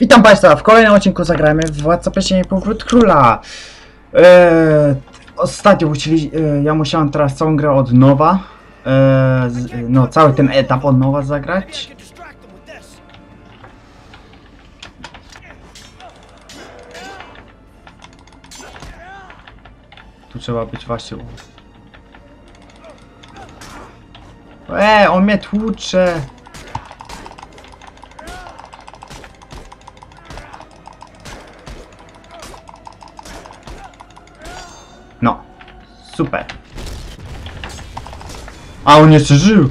Witam Państwa, w kolejnym odcinku zagramy w Władca Pierścieni Powrót Króla. Eee, ostatnio musieli, e, ja musiałem teraz całą grę od nowa, z, no cały ten etap od nowa zagrać. Tu trzeba być właśnie... Eee, on mnie tłucze! No, super. A on jeszcze żył.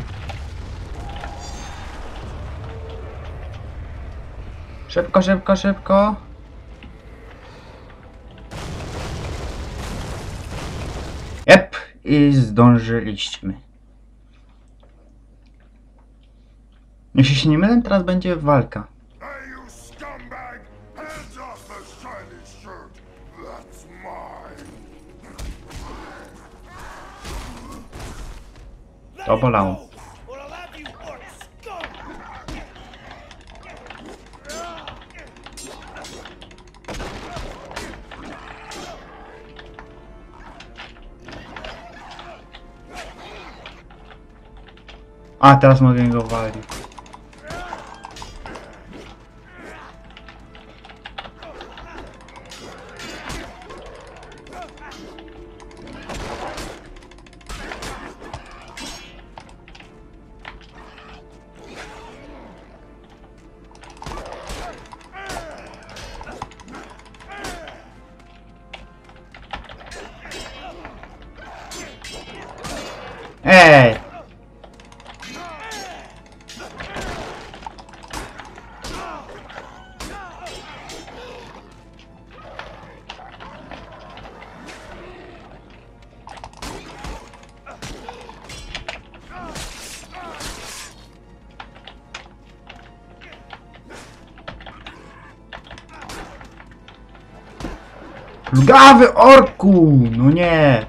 Szybko, szybko, szybko. Jep, i zdążyliśmy. Jeśli się nie mylę, teraz będzie walka. Só bolar um. Ah, teraz mogę go vale Plugawy orku! No nie!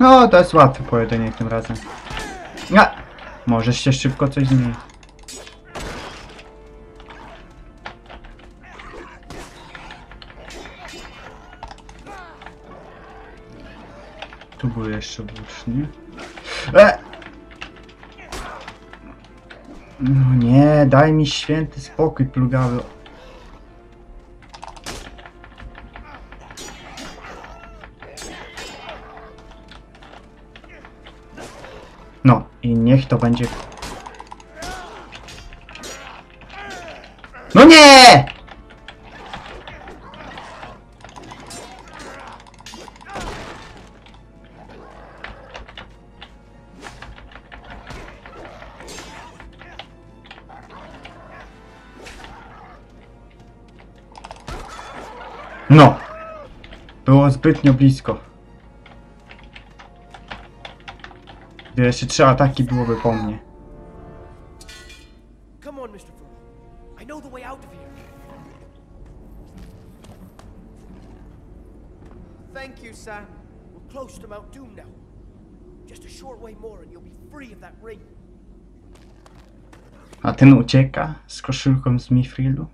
No, to jest łatwy pojedynek tym razem. A, może się szybko coś zmieni. Tu był jeszcze włócznie. E! No nie, daj mi święty spokój, plugawy. I niech to będzie. No nie! No! Było zbytnio blisko. Jeszcze trzy ataki byłoby po mnie. Thank you, Sam. We're close to Mount Doom now. Just a short way more and you'll be free of that ring. A ten ucieka z koszulką z Mifrilu.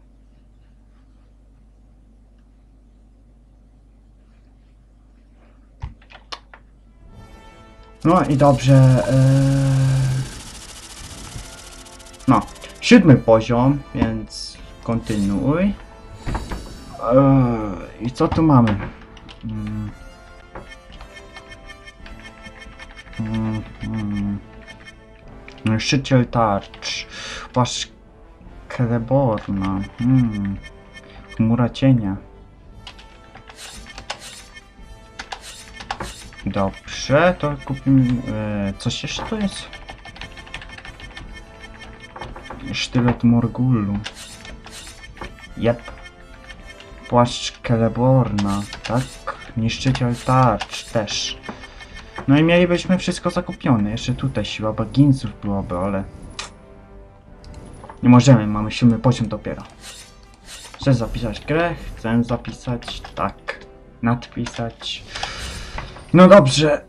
No i dobrze. eee, No, siódmy poziom, więc kontynuuj. Eee, I co tu mamy? Mm. Mm, mm. Niszczyciel tarcz. Płaszcz Kreborna. Mm. Chmura cienia. Dobrze, to kupimy... E, coś jeszcze tu jest? Sztylet Morgulu. Jep. Płaszcz Celeborna, tak? Niszczyciel tarcz też. No i mielibyśmy wszystko zakupione. Jeszcze tutaj siła baginsów byłaby, ale... Nie możemy, mamy siódmy poziom dopiero. Chcę zapisać grę, chcę zapisać, tak. Nadpisać. No dobrze.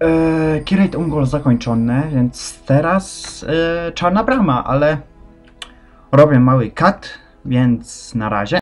Eee, Kirate Ungol zakończone, więc teraz e, czarna brama, ale robię mały cut, więc na razie.